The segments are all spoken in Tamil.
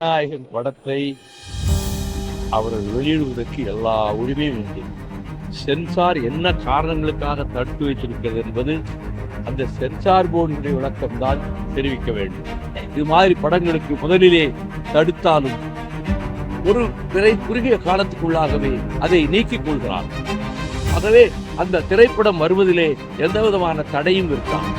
ஜனநாயகன் படத்தை அவர்கள் வெளியிடுவதற்கு எல்லா உரிமையும் உண்டு. சென்சார் என்ன காரணங்களுக்காக தடுத்து வைத்திருக்கிறது என்பது அந்த சென்சார் போர்டினுடைய விளக்கம்தான் தெரிவிக்க வேண்டும். இது மாதிரி படங்களுக்கு முதலிலே தடுத்தாலும் ஒரு திரை குறுகிய காலத்துக்குள்ளாகவே அதை நீக்கிக் கொள்கிறார். ஆகவே அந்த திரைப்படம் வருவதிலே எந்த விதமான தடையும் இருக்கான்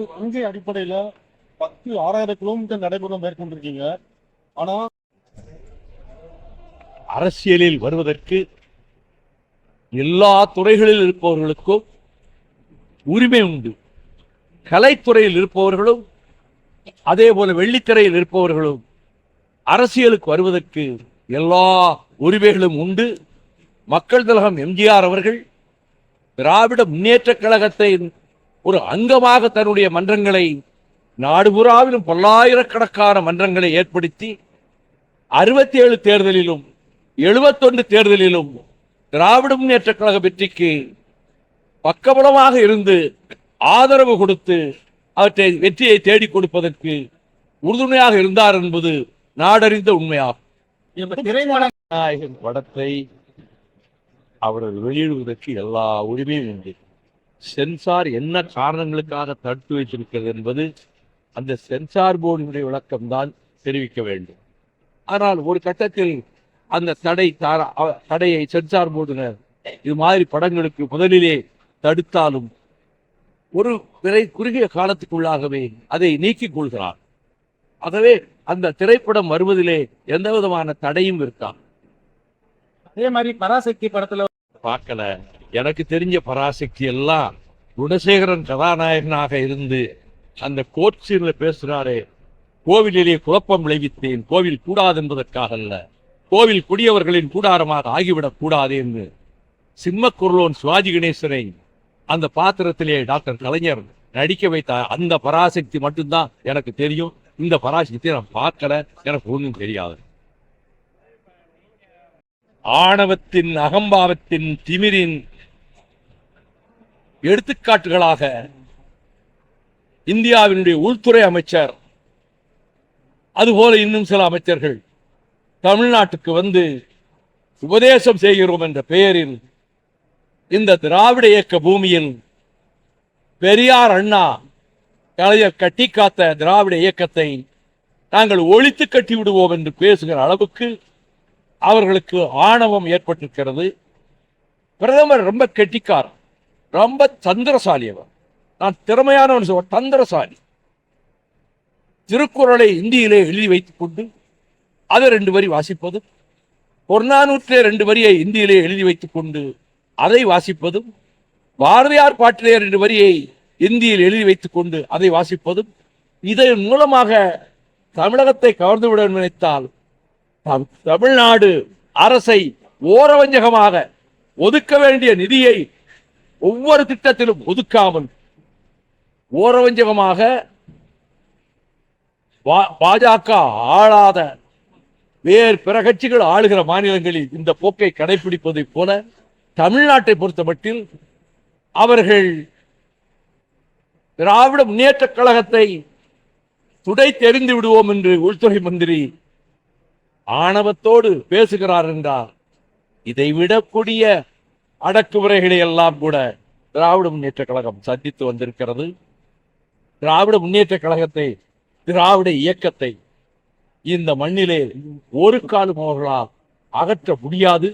வந்து கொள்கை அடிப்படையில பத்து ஆறாயிரம் கிலோமீட்டர் நடைபெறும் மேற்கொண்டிருக்கீங்க. ஆனா அரசியலில் வருவதற்கு எல்லா துறைகளில் இருப்பவர்களுக்கும் உரிமை உண்டு. கலைத்துறையில் இருப்பவர்களும் அதே போல வெள்ளித்திரையில் இருப்பவர்களும் அரசியலுக்கு வருவதற்கு எல்லா உரிமைகளும் உண்டு. மக்கள் திலகம் எம்ஜிஆர் அவர்கள் திராவிட முன்னேற்றக் கழகத்தை ஒரு அங்கமாக தன்னுடைய மன்றங்களை நாடுபுறாவிலும் பல்லாயிரக்கணக்கான மன்றங்களை ஏற்படுத்தி அறுபத்தி ஏழு தேர்தலிலும் எழுபத்தொன்று தேர்தலிலும் திராவிட முன்னேற்றக் கழக வெற்றிக்கு பக்கபலமாக இருந்து ஆதரவு கொடுத்து அவற்றை வெற்றியை தேடிக் கொடுப்பதற்கு உறுதுணையாக இருந்தார் என்பது நாடறிந்த உண்மையாகும். படத்தை அவர்கள் வெளியிடுவதற்கு எல்லா உரிமையும் உண்டு. சென்சார் என்ன காரணங்களுக்காக தடுத்து வைத்திருக்கிறது என்பது அந்த சென்சார் போர்டினுடைய விளக்கம் தான் தெரிவிக்க வேண்டும். ஆனால் ஒரு கட்டத்தில் அந்த தடை தடையை சென்சார் போர்டினர் இது மாதிரி படங்களுக்கு முதலிலே தடுத்தாலும் ஒரு திரை குறுகிய காலத்துக்குள்ளாகவே அதை நீக்கிக் கொள்கிறார். ஆகவே அந்த திரைப்படம் வருவதிலே எந்த விதமான தடையும் இருக்கா அதே மாதிரி பராசக்தி படத்துல பார்க்கல. எனக்கு தெரிஞ்ச பராசக்தி எல்லாம் குணசேகரன் கதாநாயகனாக இருந்து அந்த கோர்ட் சீனில் பேசுகிறாரே கோவிலிலே குழப்பம் விளைவித்தேன். கோவில் கூடாது என்பதற்காக அல்ல. கோவில் குடியவர்களின் கூடாரமாக ஆகிவிடக் கூடாது என்று சிம்மக்குரலோன் சிவாஜி கணேசனை அந்த பாத்திரத்திலே டாக்டர் கலைஞர் நடிக்க வைத்த அந்த பராசக்தி மட்டும்தான் எனக்கு தெரியும். இந்த பராசக்தியை நான் பார்க்கல. எனக்கு ஒன்றும் தெரியாது. ஆணவத்தின் அகம்பாவத்தின் திமிரின் எடுத்துக்காட்டுகளாக இந்தியாவினுடைய உள்துறை அமைச்சர் அதுபோல இன்னும் சில அமைச்சர்கள் தமிழ்நாட்டுக்கு வந்து உபதேசம் செய்கிறோம் என்ற பெயரில் இந்த திராவிட இயக்க பூமியில் பெரியார் அண்ணா கலைஞர் கட்டி காத்த திராவிட இயக்கத்தை நாங்கள் ஒழித்து கட்டி விடுவோம் என்று பேசுகிற அளவுக்கு அவர்களுக்கு ஆணவம் ஏற்பட்டிருக்கிறது. பிரதமர் ரொம்ப கெட்டிக்காரன் ரொம்ப தந்திரசாலி அவர் நான் திறமையானவன் சொல்ல தந்திரசாலி திருக்குறளை இந்தியிலே எழுதி வைத்துக் கொண்டு அதை ரெண்டு வரி வாசிப்பதும் பொன்னானூற்றிலே ரெண்டு வரியை இந்தியிலே எழுதி வைத்துக் கொண்டு அதை வாசிப்பதும் பாரதியார் பாட்டிலே ரெண்டு வரியை இந்தியில் எழுதி வைத்துக் கொண்டு அதை வாசிப்பதும் இதன் மூலமாக தமிழகத்தை கவர்ந்துவிட நினைத்தால் தமிழ்நாடு அரசை ஓரவஞ்சகமாக ஒதுக்க வேண்டிய நிதியை ஒவ்வொரு திட்டத்திலும் ஒதுக்காமல் ஓரவஞ்சகமாக பாஜக ஆளாத வேறு பிற கட்சிகள் ஆளுகிற மாநிலங்களில் இந்த போக்கை கடைபிடிப்பதைப் போல தமிழ்நாட்டை பொறுத்தமட்டில் அவர்கள் திராவிட முன்னேற்றக் கழகத்தை துடை தெரிந்து விடுவோம் என்று உள்துறை மந்திரி ஆணவத்தோடு பேசுகிறார் என்றார் இதை விடக்கூடிய அடக்குமுறைகளை எல்லாம் கூட திராவிட முன்னேற்ற கழகம் சந்தித்து வந்திருக்கிறது. திராவிட முன்னேற்ற கழகத்தை திராவிட இயக்கத்தை இந்த மண்ணிலே ஒரு காலம் அவர்களால் அகற்ற முடியாது.